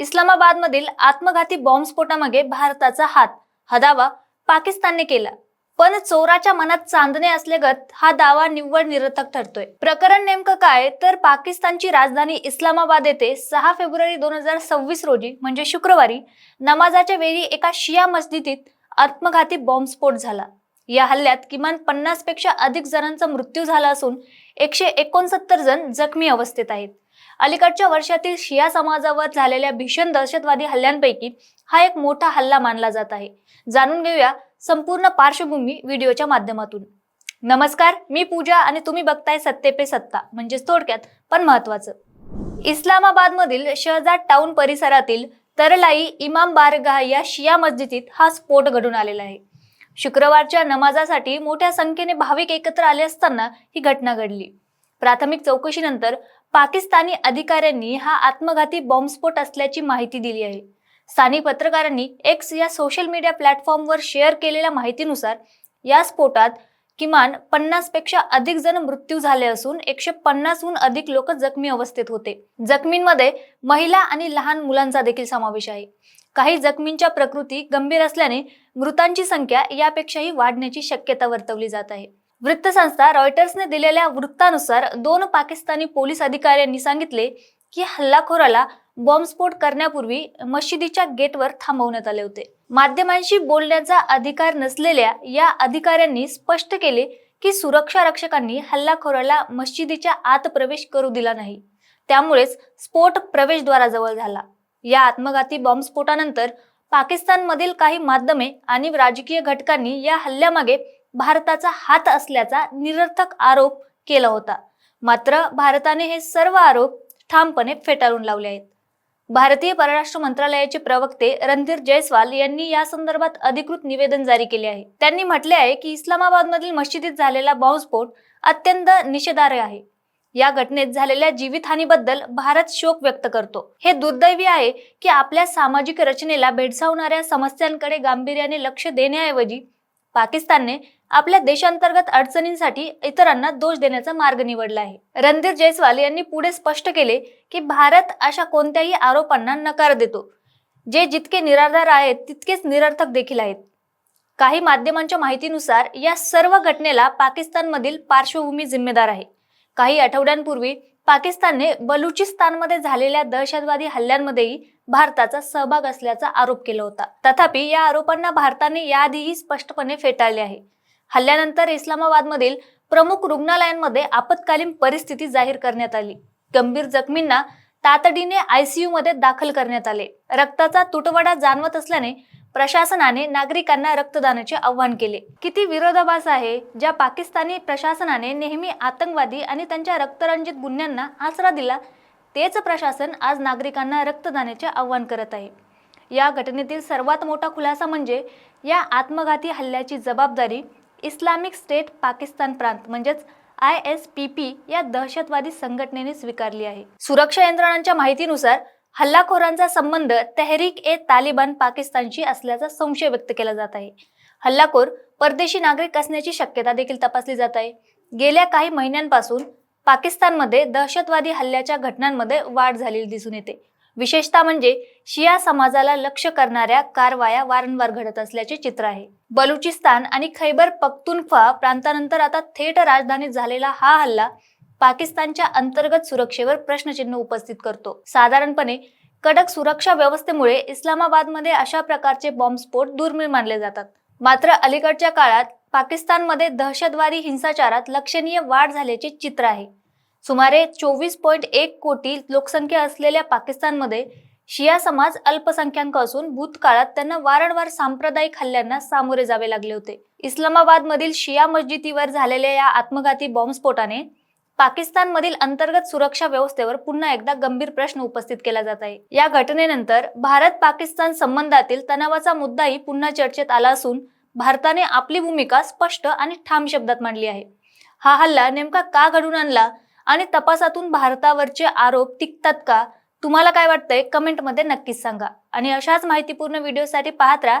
इस्लामाबादमधील आत्मघाती बॉम्बस्फोटामागे भारताचा हात हा दावा पाकिस्तानने केला. पण चोराच्या मनात चांदणे असल्यागत हा दावा निव्वळ निरर्थक ठरतोय. प्रकरण नेमकं काय? तर पाकिस्तानची राजधानी इस्लामाबाद येथे सहा फेब्रुवारी दोन हजार सव्वीस रोजी म्हणजे शुक्रवारी नमाजाच्या वेळी एका शिया मस्जिदीत आत्मघाती बॉम्बस्फोट झाला. या हल्ल्यात किमान पन्नासपेक्षा अधिक जणांचा मृत्यू झाला असून एकशे एकोणसत्तर जण जखमी अवस्थेत आहेत. अलीकडच्या वर्षातील शिया समाजावर झालेल्या भीषण दहशतवादी हल्ल्यांपैकी हा एक मोठा हल्ला मानला जात आहे. जाणून घेऊया संपूर्ण पार्श्वभूमी व्हिडिओच्या माध्यमातून. नमस्कार मी पूजा आणि तुम्ही बघताय सत्ते पे सत्ता म्हणजेच थोडक्यात पण महत्वाचं इस्लामाबादमधील शहजाद टाउन परिसरातील तरलाई इमाम बारगाह या शिया मस्जिदीत हा स्फोट घडून आलेला आहे. शुक्रवारच्या नमाजासाठी मोठ्या संख्येने भाविक एकत्र आले असताना ही घटना घडली. प्राथमिक चौकशीनंतर पाकिस्तानी अधिकाऱ्यांनी हा आत्मघाती बॉम्बस्फोट असल्याची माहिती दिली आहे. स्थानिक पत्रकारांनी एक्स या सोशल मीडिया प्लॅटफॉर्मवर शेअर केलेल्या माहितीनुसार या स्फोटात किमान पन्नासपेक्षा अधिक जण मृत्यू झाले असून एकशे पन्नासहून अधिक लोक जखमी अवस्थेत होते. जखमींमध्ये महिला आणि लहान मुलांचा देखील समावेश आहे. काही जखमींच्या प्रकृती गंभीर असल्याने मृतांची संख्या यापेक्षाही वाढण्याची शक्यता वर्तवली जात आहे. वृत्तसंस्था रॉयटर्सने दिलेल्या वृत्तानुसार दोन पाकिस्तानी पोलीस अधिकाऱ्यांनी सांगितले की हल्लाखोराला बॉम्बस्फोट करण्यापूर्वी मशिदीच्या गेटवर थांबवण्यात आले होते. माध्यमांशी बोलण्याचा अधिकार नसलेल्या या अधिकाऱ्यांनी स्पष्ट केले की सुरक्षा रक्षकांनी हल्लाखोराला मशिदीच्या आत प्रवेश करू दिला नाही. त्यामुळेच स्फोट प्रवेशद्वाराजवळ झाला. या आत्मघाती बॉम्बस्फोटानंतर पाकिस्तानमधील काही माध्यमे आणि राजकीय घटकांनी या हल्ल्यामागे भारताचा हात असल्याचा निरर्थक आरोप केला होता. मात्र भारताने हे सर्व आरोप ठामपणे फेटाळून लावले आहेत. भारतीय परराष्ट्र मंत्रालयाचे प्रवक्ते रणधीर जयस्वाल यांनी या संदर्भात अधिकृत निवेदन जारी केले आहे. त्यांनी म्हटले आहे की इस्लामाबादमधील मशिदीत झालेला बॉम्बस्फोट अत्यंत निषेधार्ह आहे. या घटनेत झालेल्या जीवितहानीबद्दल भारत शोक व्यक्त करतो. हे दुर्दैवी आहे की आपल्या सामाजिक रचनेला भेडसावणाऱ्या समस्यांकडे गांभीर्याने लक्ष देण्याऐवजी पाकिस्तानने आपल्या देशांतर्गत अडचणींसाठी इतरांना दोष देण्याचा मार्ग निवडला आहे. रणधीर जयस्वाल यांनी पुढे स्पष्ट केले की भारत अशा कोणत्याही आरोपांना नकार देतो. जे जितके निराधार आहेत तितकेच निरर्थक देखील आहेत. काही माध्यमांच्या माहितीनुसार या सर्व घटनेला पाकिस्तानमधील पार्श्वभूमी जिम्मेदार आहे. काही आठवड्यांपूर्वी पाकिस्तानने बलुचिस्तानमध्ये झालेल्या दहशतवादी हल्ल्यांमध्येही भारताचा सहभाग असल्याचा आरोप केला होता. तथापि या आरोपांना भारताने याआधीही स्पष्टपणे फेटाळले आहे. हल्ल्यानंतर इस्लामाबादमधील प्रमुख रुग्णालयांमध्ये आपत्कालीन परिस्थिती जाहीर करण्यात आली. गंभीर जखमींना तातडीने आयसीयू मध्ये दाखल करण्यात आले. रक्ताचा तुटवडा जाणवत असल्याने प्रशासनाने नागरिकांना रक्तदानाचे आवाहन केले. किती विरोधाभास आहे ज्या पाकिस्तानी प्रशासनाने नेहमी आतंकवादी आणि त्यांच्या रक्तरंजित गुन्ह्यांना आसरा दिला तेच प्रशासन आज नागरिकांना रक्तदानाचे आवाहन करत आहे. या घटनेतील सर्वात मोठा खुलासा म्हणजे या आत्मघाती हल्ल्याची जबाबदारी इस्लामिक स्टेट पाकिस्तान प्रांत म्हणजेच आय एस पी पी या दहशतवादी संघटनेने स्वीकारली आहे. सुरक्षा यंत्रणांच्या माहितीनुसार हल्लाखोरांचा संबंध तेहरीक ए तालिबान पाकिस्तानशी असल्याचा संशय व्यक्त केला जात आहे. हल्लाखोर परदेशी नागरिक असण्याची शक्यता देखील तपासली जात आहे. गेल्या काही महिन्यांपासून पाकिस्तानमध्ये दहशतवादी हल्ल्याच्या घटनांमध्ये वाढ झालेली दिसून येते. विशेषतः म्हणजे शिया समाजाला लक्ष्य करणाऱ्या कारवाया वारंवार घडत असल्याचे चित्र आहे. बलुचिस्तान आणि खैबर पख्तुनख्वा प्रांतानंतर आता थेट राजधानीत झालेला हा हल्ला पाकिस्तानच्या अंतर्गत सुरक्षेवर प्रश्नचिन्ह उपस्थित करतो. साधारणपणे कडक सुरक्षा व्यवस्थेमुळे इस्लामाबादमध्ये अशा प्रकारचे बॉम्बस्फोट दुर्मिळ मानले जातात. मात्र अलीकडच्या काळात पाकिस्तानमध्ये दहशतवादी हिंसाचारात लक्षणीय वाढ झाल्याचे चित्र आहे. सुमारे चोवीस पॉईंट एक कोटी लोकसंख्या असलेल्या पाकिस्तानमध्ये शिया समाज अल्पसंख्याक असून भूतकाळात त्यांना वारंवार सांप्रदायिक हल्ल्यांना सामोरे जावे लागले होते. इस्लामाबादमधील शिया मस्जिदीवर झालेल्या या आत्मघाती बॉम्बस्फोटाने पाकिस्तानमधील अंतर्गत सुरक्षा व्यवस्थेवर पुन्हा एकदा गंभीर प्रश्न उपस्थित केला जात आहे. या घटनेनंतर भारत पाकिस्तान संबंधातील तणावाचा मुद्दाही पुन्हा चर्चेत आला असून भारताने आपली भूमिका स्पष्ट आणि ठाम शब्दात मांडली आहे. हा हल्ला नेमका का घडून आणला आणि तपासातून भारतावरचे आरोप टिकतात का? तुम्हाला काय वाटतंय? कमेंटमध्ये नक्कीच सांगा. आणि अशाच माहितीपूर्ण व्हिडिओसाठी पाहत राहा.